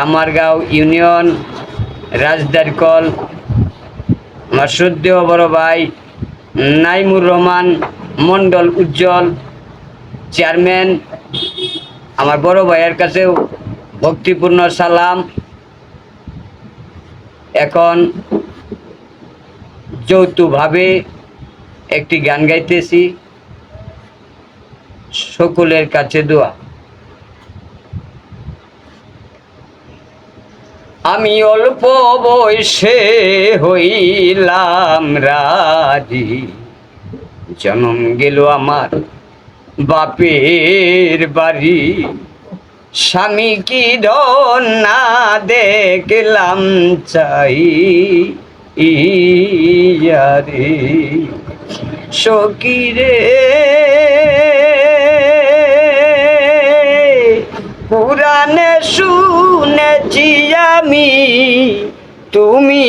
Kamargaon union রাজদারকল আমার বড় ভাই, নাইমুর রহমান, মণ্ডল উজ্জ্বল, চেয়ারম্যান, আমার বড় ভাইয়ের কাছেও ভক্তিপূর্ণ সালাম। এখন যৌথভাবে একটি গান গাইতেছি। সকলের কাছে দোয়া। আমি অল্প বয়সে হইলাম রাজি। জন্ম গেল আমার বাপের বাড়ি। স্বামী কি ধন না দেখলাম চাই ইয়ারে। সকিরে পুরাণে শুনেছি আমি তুমি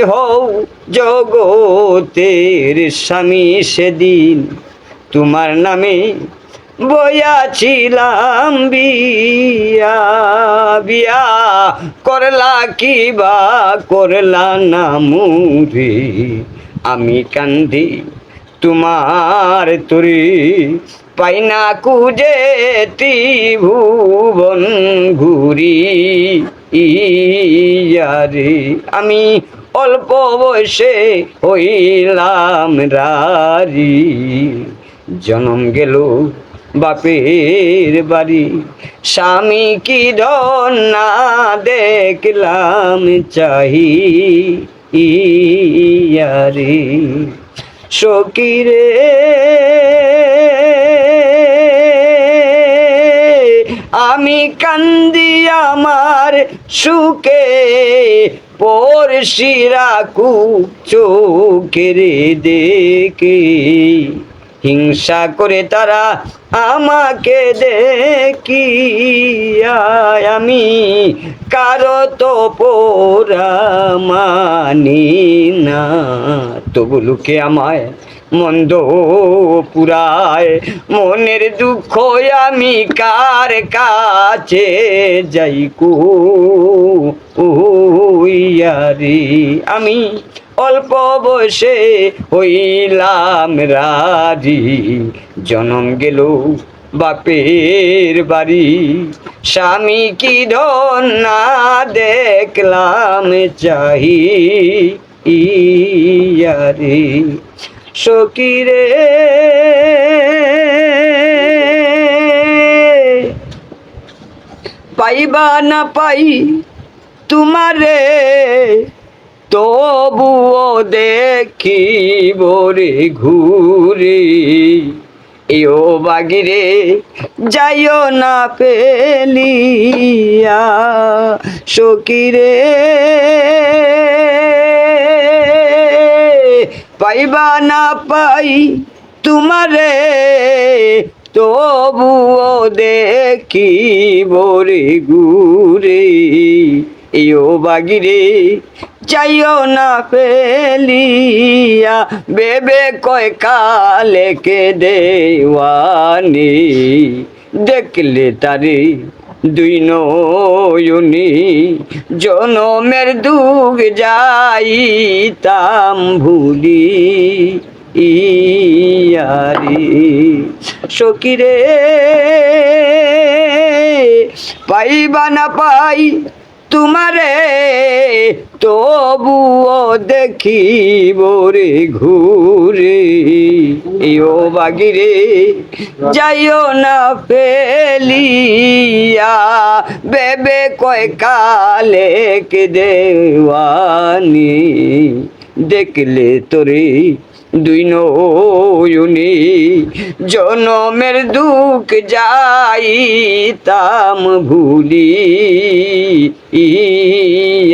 হও জগতের স্বামী সেদিন। তোমার নামে বয়াছিলাম বিয়া বিয়া করলা কি বা করলা না আমি কান্দি তোমার তরি পাই না কুজে ত্রিভুবন ঘুরি ইয়ারে। আমি অল্প বয়সে হইলাম রারি। জনম গেল বাপের বাড়ি। স্বামী কি ধন না দেখলাম চাহি ইয়ারে। সকিরে আমি কান্দি আমার সুখে পর শিরাকু চোখেরে দেখে। হিংসা করে তারা আমাকে দেখি আমি কারও তো পোরা মানি না। তবু লোকে আমায় মন্দ পুরায়, মনের দুঃখ আমি কার কাছে যাই কু ইয়ারি আমি অল্প বয়সে হইলাম রাজি। জনম গেল বাপের বাড়ি। স্বামী কি ধন না দেখলাম চাহি। ইয়ারে সকিরে পাইবা না পাই তোমারে, তবুও দেখি বরে ঘুরে। এও বাগিরে, যাইও না পেলিয়া সকিরে পাইবা না পাই তোমারে, তবুও দেখি বরে ঘুরে ইও বাগিরে, যাইও না পেলিয়া বেবে কয় কালে কে দেওয়ানি। দেখলে তারে দুই নয়নি দুগ দুঃখ যাইতাম ভুলি ইয়ারি। সকিরে পাইবা না পাই তোমারে তবুও দেখি বরে ঘুরে। ইও বাগিরে, যাইও না ফেলিয়া, বেবে কয় কালে কে দেওয়ানি। দেখলে তোরে দুই নয়নি, জনমের দুঃখ যাইতাম ভুলি।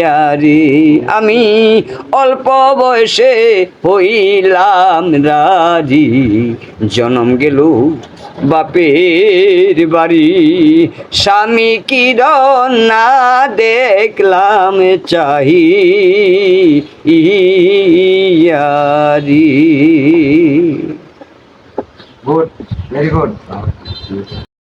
ইয়ারে আমি অল্প বয়সে হইলাম রাজি। জনম গেল বাপের বাড়ি। স্বামী কি না দেখলাম চাহি ইয়ারি Good, very good.